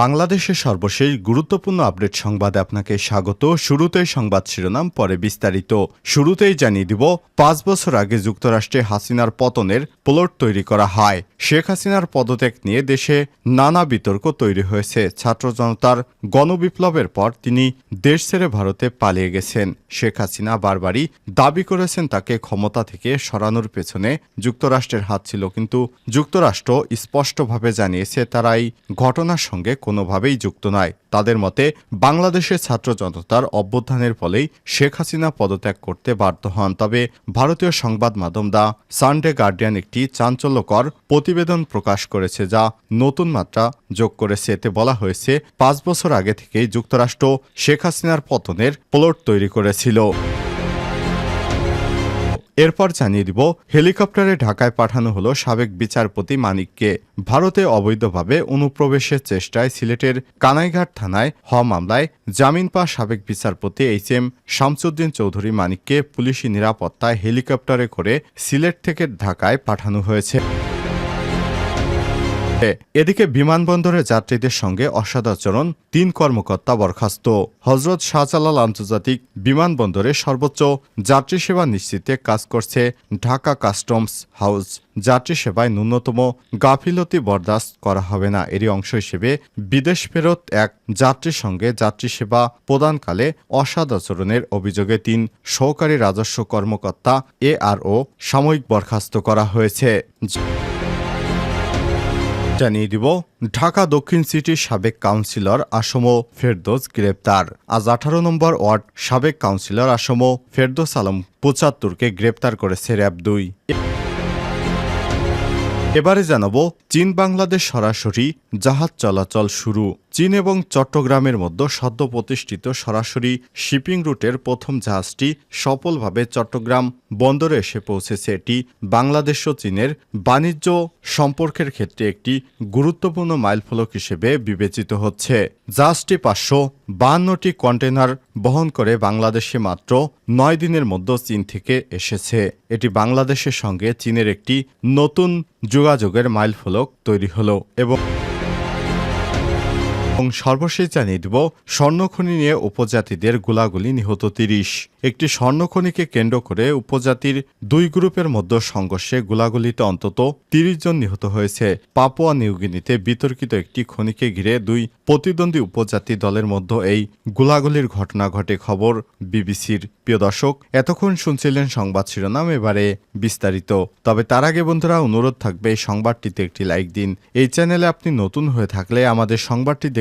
বাংলাদেশের সর্বশেষ গুরুত্বপূর্ণ আপডেট সংবাদে আপনাকে স্বাগত। শুরুতেই সংবাদ শিরোনাম, পরে বিস্তারিত। শুরুতেই জানিয়ে দিব, পাঁচ বছর আগে যুক্তরাষ্ট্রে হাসিনার পতনের প্লট তৈরি করা হয়। শেখ হাসিনার পদত্যাগ নিয়ে দেশে নানা বিতর্ক তৈরি হয়েছে। ছাত্র জনতার গণবিপ্লবের পর তিনি দেশ ছেড়ে ভারতে পালিয়ে গেছেন। শেখ হাসিনা বারবারই দাবি করেছেন তাকে ক্ষমতা থেকে সরানোর পেছনে যুক্তরাষ্ট্রের হাত ছিল, কিন্তু যুক্তরাষ্ট্র স্পষ্টভাবে জানিয়েছে তারা এই ঘটনার সঙ্গে কোনোভাবেই যুক্ত নয়। তাদের মতে, বাংলাদেশের ছাত্র জনতার অভ্যুত্থানের ফলেই শেখ হাসিনা পদত্যাগ করতে বাধ্য হন। তবে ভারতীয় সংবাদ মাধ্যম দ্য সানডে গার্ডিয়ান একটি চাঞ্চল্যকর প্রতিবেদন প্রকাশ করেছে যা নতুন মাত্রা যোগ করেছে। এতে বলা হয়েছে, পাঁচ বছর আগে থেকেই যুক্তরাষ্ট্র শেখ হাসিনার পতনের প্লট তৈরি করেছিল। এরপর জানিয়ে দিব, হেলিকপ্টারে ঢাকায় পাঠানো হলো সাবেক বিচারপতি মানিককে। ভারতে অবৈধভাবে অনুপ্রবেশের চেষ্টায় সিলেটের কানাইঘাট থানায় হ মামলায় জামিন পা সাবেক বিচারপতি এইচ এম শামসুদ্দিন চৌধুরী মানিককে পুলিশি নিরাপত্তায় হেলিকপ্টারে করে সিলেট থেকে ঢাকায় পাঠানো হয়েছে। এদিকে বিমানবন্দরে যাত্রীদের সঙ্গে অসদাচরণ, তিন কর্মকর্তা বরখাস্ত। হজরত শাহজালাল আন্তর্জাতিক বিমানবন্দরে সর্বোচ্চ যাত্রী সেবা নিশ্চিতে কাজ করছে ঢাকা কাস্টমস হাউস। যাত্রী সেবায় ন্যূনতম গাফিলতি বরদাস্ত করা হবে না। এরই অংশ হিসেবে বিদেশ ফেরত এক যাত্রীর সঙ্গে যাত্রী সেবা প্রদানকালে অসদাচরণের অভিযোগে তিন সহকারী রাজস্ব কর্মকর্তা এ আর ও সাময়িক বরখাস্ত করা হয়েছে। জানিয়ে দিব, ঢাকা দক্ষিণ সিটির সাবেক কাউন্সিলর আসম ফেরদোস গ্রেপ্তার। আজ আঠারো নম্বর ওয়ার্ড সাবেক কাউন্সিলর আসম ফেরদোস আলম পঁচাত্তরকে গ্রেপ্তার করেছে র্যাব দুই। এবারে জানাব চীন বাংলাদেশ সরাসরি জাহাজ চলাচল শুরু। চীন এবং চট্টগ্রামের মধ্যে সদ্য প্রতিষ্ঠিত সরাসরি শিপিং রুটের প্রথম জাহাজটি সফলভাবে চট্টগ্রাম বন্দরে এসে পৌঁছেছে। এটি বাংলাদেশ ও চীনের বাণিজ্য সম্পর্কের ক্ষেত্রে একটি গুরুত্বপূর্ণ মাইলফলক হিসেবে বিবেচিত হচ্ছে। জাহাজটি পাঁচশো বাহান্নটি কন্টেনার বহন করে বাংলাদেশে মাত্র নয় দিনের মধ্যে চীন থেকে এসেছে। এটি বাংলাদেশের সঙ্গে চীনের একটি নতুন যোগাযোগের মাইলফলক তৈরি হলো এবং এবং সর্বশেষ জানিয়ে দেব, স্বর্ণখনি নিয়ে উপজাতিদের গোলাগুলি নিহত তিরিশ। একটি স্বর্ণখনিকে কেন্দ্র করে উপজাতির দুই গ্রুপের মধ্যে সংঘর্ষে গোলাগুলিতে অন্তত তিরিশ জন নিহত হয়েছে। পাপুয়া নিউগিনিতে বিতর্কিত একটি খনিকে ঘিরে দুই প্রতিদ্বন্দ্বী উপজাতি দলের মধ্যে এই গোলাগুলির ঘটনা ঘটে খবর বিবিসির। প্রিয় দর্শক, এতক্ষণ শুনছিলেন সংবাদ শিরোনাম, এবারে বিস্তারিত। তবে তার আগে বন্ধুরা, অনুরোধ থাকবে এই সংবাদটিতে একটি লাইক দিন। এই চ্যানেলে আপনি নতুন হয়ে থাকলে আমাদের সংবাদটি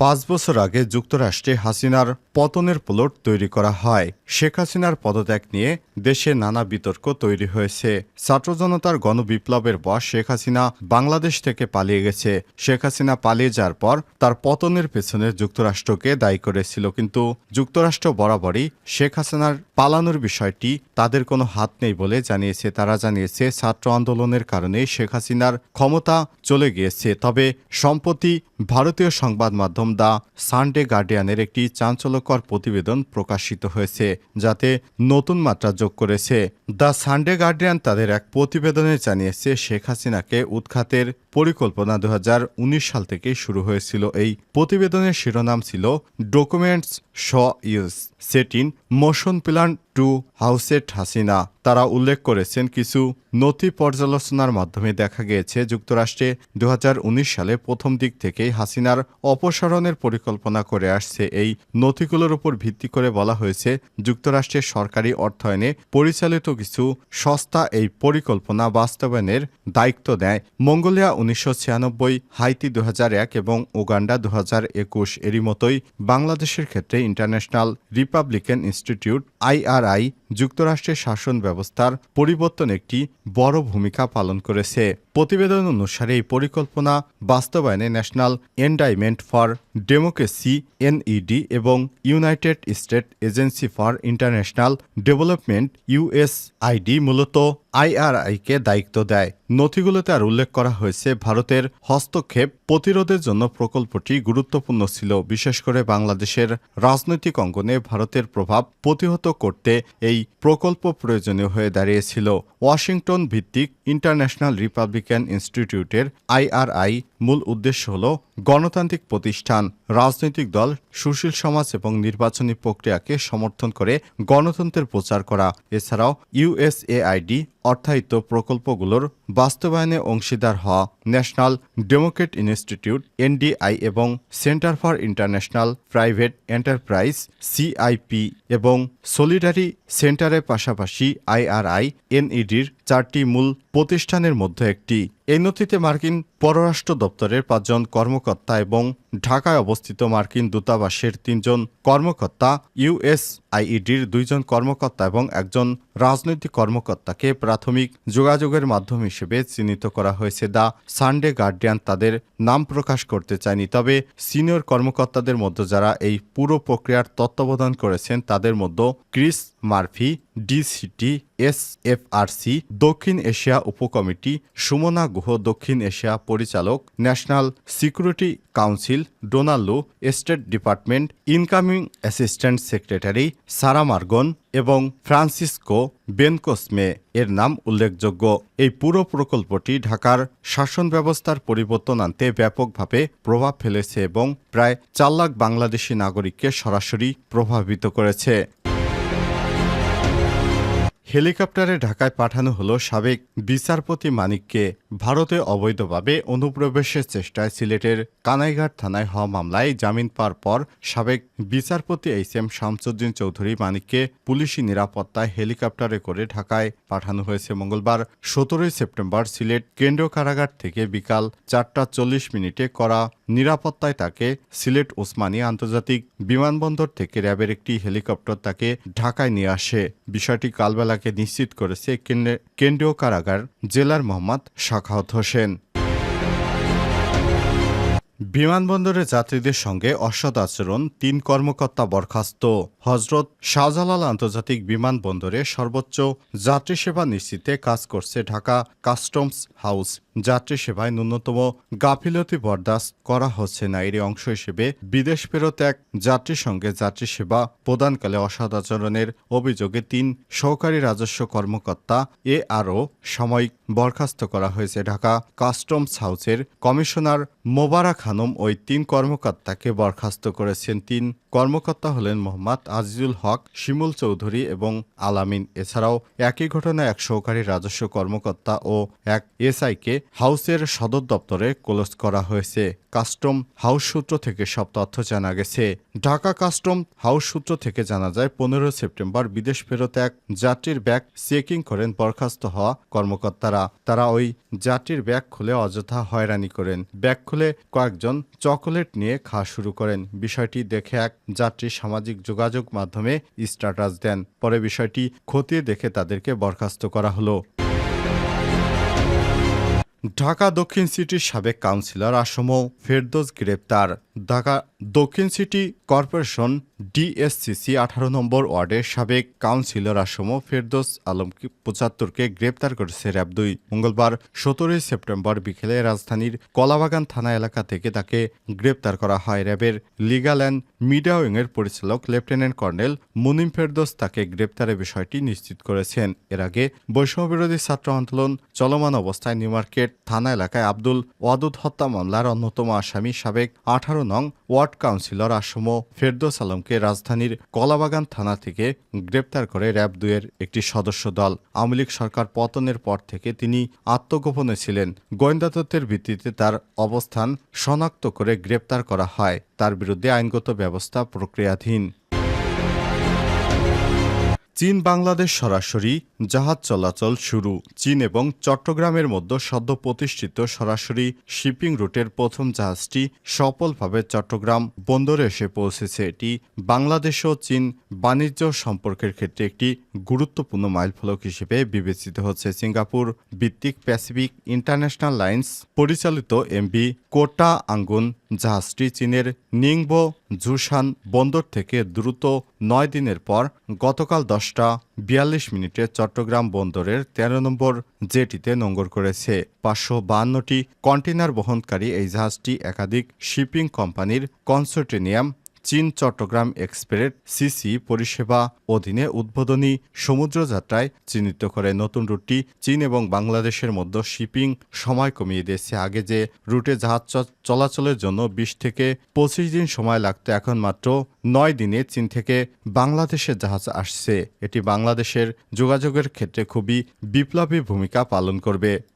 পাঁচ বছর আগে যুক্তরাষ্ট্রে হাসিনার পতনের প্লট তৈরি করা হয়। শেখ হাসিনার পদত্যাগ নিয়ে দেশে নানা বিতর্ক তৈরি হয়েছে। ছাত্র জনতার গণবিপ্লবের পর শেখ হাসিনা বাংলাদেশ থেকে পালিয়ে গেছে। শেখ হাসিনা পালিয়ে যাওয়ার পর তার পতনের পেছনে যুক্তরাষ্ট্রকে দায়ী করেছিল। কিন্তু যুক্তরাষ্ট্র বরাবরই শেখ হাসিনার পালানোর বিষয়টি তাদের কোনো হাত নেই বলে জানিয়েছে। তারা জানিয়েছে, ছাত্র আন্দোলনের কারণে শেখ হাসিনার ক্ষমতা চলে গিয়েছে। তবে সম্প্রতি ভারতীয় সংবাদ মাধ্যম দ্য সানডে গার্ডিয়ানের একটি চাঞ্চল্যকর প্রতিবেদন প্রকাশিত হয়েছে, যাতে নতুন মাত্রা যোগ করেছে। দ্য সানডে গার্ডিয়ান তাদের এক প্রতিবেদনে জানিয়েছে, শেখ হাসিনাকে উৎখাতের পরিকল্পনা দু হাজার উনিশ সাল থেকে শুরু হয়েছিল। এই প্রতিবেদনের শিরোনাম ছিল, documents use set in motion plan to oust Hasina. তারা উল্লেখ করেছেন, কিছু নথি পর্যালোচনার মাধ্যমে দেখা গিয়েছে যুক্তরাষ্ট্রে দু হাজার উনিশ সালে প্রথম দিক থেকেই হাসিনার অপসারণের পরিকল্পনা করে আসছে। এই নথিগুলোর উপর ভিত্তি করে বলা হয়েছে, যুক্তরাষ্ট্রের সরকারি অর্থায়নে পরিচালিত কিছু সস্তা এই পরিকল্পনা বাস্তবায়নের দায়িত্ব দেয়। মঙ্গোলিয়া উনিশশো ছিয়ানব্বই, হাইতি দু হাজার এক এবং উগান্ডা দু এরই মতোই বাংলাদেশের ক্ষেত্রে ইন্টারন্যাশনাল রিপাবলিকান ইনস্টিটিউট আইআরআই যুক্তরাষ্ট্রের শাসন ব্যবস্থার পরিবর্তন একটি বড় ভূমিকা পালন করেছে। প্রতিবেদন অনুসারে এই পরিকল্পনা বাস্তবায়নে National Endowment for Democracy, NED এবং United State Agency for International Development, USAID মূলত আইআরআইকে দায়িত্ব দেয়। নথিগুলোতে আর উল্লেখ করা হয়েছে, ভারতের হস্তক্ষেপ প্রতিরোধের জন্য প্রকল্পটি গুরুত্বপূর্ণ ছিল। বিশেষ করে বাংলাদেশের রাজনৈতিক অঙ্গনে ভারতের প্রভাব প্রতিহত করতে এই প্রকল্প প্রয়োজনীয় হয়ে দাঁড়িয়েছিল। ওয়াশিংটন ভিত্তিক ইন্টারন্যাশনাল রিপাবলিকান ইনস্টিটিউটের আইআরআই মূল উদ্দেশ্য হল গণতান্ত্রিক প্রতিষ্ঠান, রাজনৈতিক দল, সুশীল সমাজ এবং নির্বাচনী প্রক্রিয়াকে সমর্থন করে গণতন্ত্রের প্রচার করা। এছাড়াও ইউএসএআইডি অর্থায়িত প্রকল্পগুলোর বাস্তবায়নে অংশীদার হওয়া ন্যাশনাল ডেমোক্রেট ইনস্টিটিউট, এনডিআই এবং Center for International Private Enterprise, CIP এবং সলিডারি সেন্টারের পাশাপাশি আইআরআই এনইডির চারটি মূল প্রতিষ্ঠানের মধ্যে একটি। এই নথিতে মার্কিন পররাষ্ট্র দপ্তরের পাঁচজন কর্মকর্তা এবং ঢাকায় অবস্থিত মার্কিন দূতাবাসের তিনজন কর্মকর্তা ইউএসআইইডির দুইজন কর্মকর্তা এবং একজন রাজনৈতিক কর্মকর্তাকে প্রাথমিক যোগাযোগের মাধ্যম হিসেবে চিহ্নিত করা হয়েছে। দ্য সানডে গার্ডিয়ান তাদের নাম প্রকাশ করতে চায়নি, তবে সিনিয়র কর্মকর্তাদের মধ্যে যারা এই পুরো প্রক্রিয়ার তত্ত্বাবধান করেছেন, তাদের মধ্যে ক্রিস মার্ফি ডিসিটি এসএফআরসি দক্ষিণ এশিয়া উপকমিটি, সুমনা গুহ দক্ষিণ এশিয়া পরিচালক, National Security Council, Donaldo State Department, incoming assistant secretary Sara Morgan এবং ফ্রান্সিসকো বেনকোসমে এর নাম উল্লেখযোগ্য। এই পুরো প্রকল্পটি ঢাকার শাসন ব্যবস্থার পরিবর্তন আনতে ব্যাপকভাবে প্রভাব ফেলেছে এবং প্রায় চার লাখ বাংলাদেশি নাগরিককে সরাসরি প্রভাবিত করেছে। হেলিকপ্টারে ঢাকায় পাঠানো হলো সাবেক বিচারপতি মানিককে। ভারতে অবৈধভাবে অনুপ্রবেশের চেষ্টায় সিলেটের কানাইঘাট থানায় হওয়া মামলায় জামিন পাওয়ার পর সাবেক বিচারপতি এইচ এম শামসুদ্দিন চৌধুরী মানিককে পুলিশি নিরাপত্তায় হেলিকপ্টারে করে ঢাকায় পাঠানো হয়েছে। মঙ্গলবার সতেরোই সেপ্টেম্বর সিলেট কেন্দ্রীয় কারাগার থেকে বিকাল চারটা চল্লিশ মিনিটে করা নিরাপত্তায় তাকে সিলেট ওসমানী আন্তর্জাতিক বিমানবন্দর থেকে র্যাবের একটি হেলিকপ্টার তাকে ঢাকায় নিয়ে আসে। বিষয়টি কালবেলাকে নিশ্চিত করেছে কেন্দ্রে- কেন্দ্রীয় কারাগার জেলার মোহাম্মদ শাখাওয়াত হোসেন। বিমানবন্দরে যাত্রীদের সঙ্গে অসৎ আচরণ, তিন কর্মকর্তা বরখাস্ত। হজরত শাহজালাল আন্তর্জাতিক বিমানবন্দরে সর্বোচ্চ যাত্রী সেবা নিশ্চিতে কাজ করছে ঢাকা কাস্টমস হাউস। যাত্রী সেবায় ন্যূনতম গাফিলতি বরদাস্ত করা হচ্ছে না। এর অংশ হিসেবে বিদেশ ফেরত এক যাত্রীর সঙ্গে যাত্রী সেবা প্রদানকালে অসৎ আচরণের অভিযোগে তিন সহকারী রাজস্ব কর্মকর্তা এ আরও সাময়িক বরখাস্ত করা হয়েছে। ঢাকা কাস্টমস হাউসের কমিশনার মোবারক খানম ওই তিন কর্মকর্তাকে বরখাস্ত করেছেন। তিন কর্মকর্তা হলেন মোহাম্মদ আজিজুল হক, শিমুল চৌধুরী এবং আলামিন। এছাড়াও একই ঘটনায় এক সহকারী রাজস্ব কর্মকর্তা ও এক এসআইকে হাউসের সদর দপ্তরে ক্লোজ করা হয়েছে। কাস্টম হাউস সূত্র থেকে সব তথ্য জানা গেছে। ঢাকা কাস্টম হাউস সূত্র থেকে জানা যায় পনেরো সেপ্টেম্বর বিদেশ ফেরত এক যাত্রীর ব্যাগ চেকিং করেন বরখাস্ত হওয়া কর্মকর্তারা। তারা ওই যাত্রীর ব্যাগ খুলে অযথা হয়রানি করেন। ব্যাগ খুলে কয়েকজন চকোলেট নিয়ে খাওয়া শুরু করেন। বিষয়টি দেখে এক যাত্রী সামাজিক যোগাযোগ মাধ্যমে স্ট্যাটাস দেন। পরে বিষয়টি খতিয়ে দেখে তাদেরকে বরখাস্ত করা হলো। ঢাকা দক্ষিণ সিটির সাবেক কাউন্সিলর আসম ফেরদোস গ্রেপ্তার। ঢাকা দক্ষিণ সিটি কর্পোরেশন ডিএসসিসি আঠারো নম্বর ওয়ার্ডের সাবেক কাউন্সিলর আসম ফেরদোস আলম পঁচাত্তরকে গ্রেপ্তার করেছে র্যাব দুই। মঙ্গলবার সতেরোই সেপ্টেম্বর বিকেলে রাজধানীর কলাবাগান থানা এলাকা থেকে তাকে গ্রেপ্তার করা হয়। র্যাবের লিগাল অ্যান্ড মিডিয়া উইংয়ের পরিচালক লেফটেন্যান্ট কর্নেল মুনিম ফেরদোস তাকে গ্রেপ্তারের বিষয়টি নিশ্চিত করেছেন। এর আগে বৈষম্যবিরোধী ছাত্র আন্দোলন চলমান অবস্থায় নিউমার্কেট থানা এলাকায় আব্দুল ওয়াদুদ হত্যা মামলার অন্যতম আসামি সাবেক আঠারো নং ওয়ার্ড কাউন্সিলর আসম ফেরদোস আলমকে রাজধানীর কলাবাগান থানা থেকে গ্রেপ্তার করে র্যাব দুয়ের একটি সদস্য দল। আওয়ামী লীগ সরকার পতনের পর থেকে তিনি আত্মগোপনে ছিলেন। গোয়েন্দা তত্ত্বের ভিত্তিতে তার অবস্থান শনাক্ত করে গ্রেপ্তার করা হয়। তার বিরুদ্ধে আইনগত ব্যবস্থা প্রক্রিয়াধীন। চীন বাংলাদেশ সরাসরি জাহাজ চলাচল শুরু। চীন এবং চট্টগ্রামের মধ্যে সদ্য প্রতিষ্ঠিত সরাসরি শিপিং রুটের প্রথম জাহাজটি সফলভাবে চট্টগ্রাম বন্দরে এসে পৌঁছেছে। এটি বাংলাদেশ ও চীন বাণিজ্য সম্পর্কের ক্ষেত্রে একটি গুরুত্বপূর্ণ মাইলফলক হিসেবে বিবেচিত হচ্ছে। সিঙ্গাপুর ভিত্তিক প্যাসিফিক ইন্টারন্যাশনাল লাইন্স পরিচালিত এমবি কোটা আঙ্গুন জাহাজটি চীনের নিংবো জুশান বন্দর থেকে দ্রুত নয় দিনের পর গতকাল দশটা বিয়াল্লিশ মিনিটে চট্টগ্রাম বন্দরের তেরো নম্বর জেটিতে নোঙ্গর করেছে। পাঁচশো বাহান্নটি কন্টেনার বহনকারী এই জাহাজটি একাধিক শিপিং কোম্পানির কনসোর্টেনিয়াম চীন চট্টগ্রাম এক্সপ্রেস সিসি পরিষেবা অধীনে উদ্বোধনী সমুদ্রযাত্রায় চিহ্নিত করে নতুন রুটটি চীন এবং বাংলাদেশের মধ্যে শিপিং সময় কমিয়ে দিয়েছে। আগে যে রুটে জাহাজ চলাচলের জন্য বিশ থেকে পঁচিশ দিন সময় লাগতো, এখন মাত্র নয় দিনে চীন থেকে বাংলাদেশে জাহাজ আসছে। এটি বাংলাদেশের যোগাযোগের ক্ষেত্রে খুবই বিপ্লবী ভূমিকা পালন করবে।